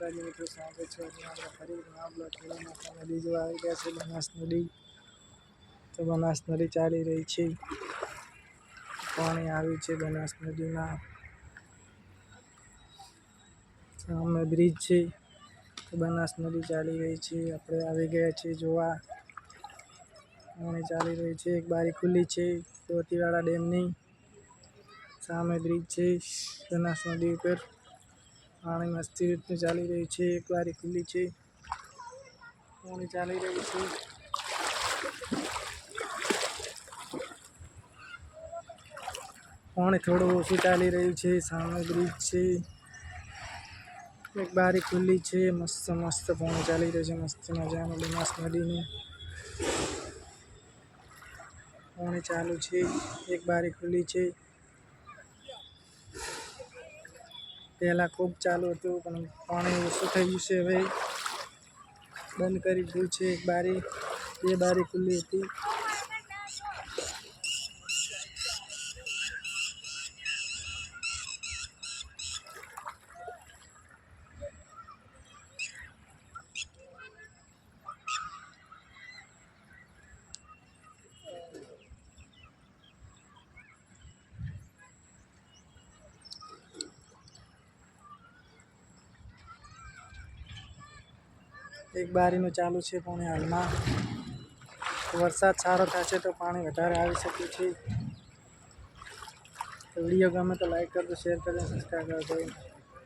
માતાજી મિત્રો સ્વાગત છે. આપણે ફરી નવા બ્લોગ વિડીયોમાં નદી જોવા આવી ગયા છે. બનાસ નદી. તો બનાસ નદી ચાલી રહી છે. પાણી આવ્યું છે બનાસ નદીમાં. સામે બ્રિજ છે. તો બનાસ નદી ચાલી રહી છે. આપણે આવી ગયા છીએ જોવા. પાણી ચાલી રહી છે. એક બારી ખુલ્લી છે. ચોતીવાળા ડેમની. સામે બ્રિજ છે. બનાસ નદી ઉપર. પાણી મસ્તી રીતનું ચાલી રહ્યું છે, એક બારી ખુલ્લી છે. પાણી ચાલી રહ્યું છે. પાણી થોડું ઓછું ચાલી રહ્યું છે, સામે બ્રિજ છે. એક બારી ખુલ્લી છે, મસ્ત મસ્ત પાણી ચાલી રહ્યું છે, મસ્ત મજાનું બનાસ નદીનું. પાણી ચાલુ છે, એક બારી ખુલ્લી છે. પહેલાં ખૂબ ચાલુ હતું, પણ પાણી ઓછું થઈ ગયું છે. હવે બંધ કરી દીધું છે. એક બારી, બે બારી ખુલ્લી હતી. એક બારીનું ચાલુ છે પણ હાલમાં. વરસાદ સારો થશે તો પાણી વધારે આવી શકે છે. તો વીડિયો ગમે તો લાઈક કરજો શેર કરજો સબસ્ક્રાઈબ કરજો.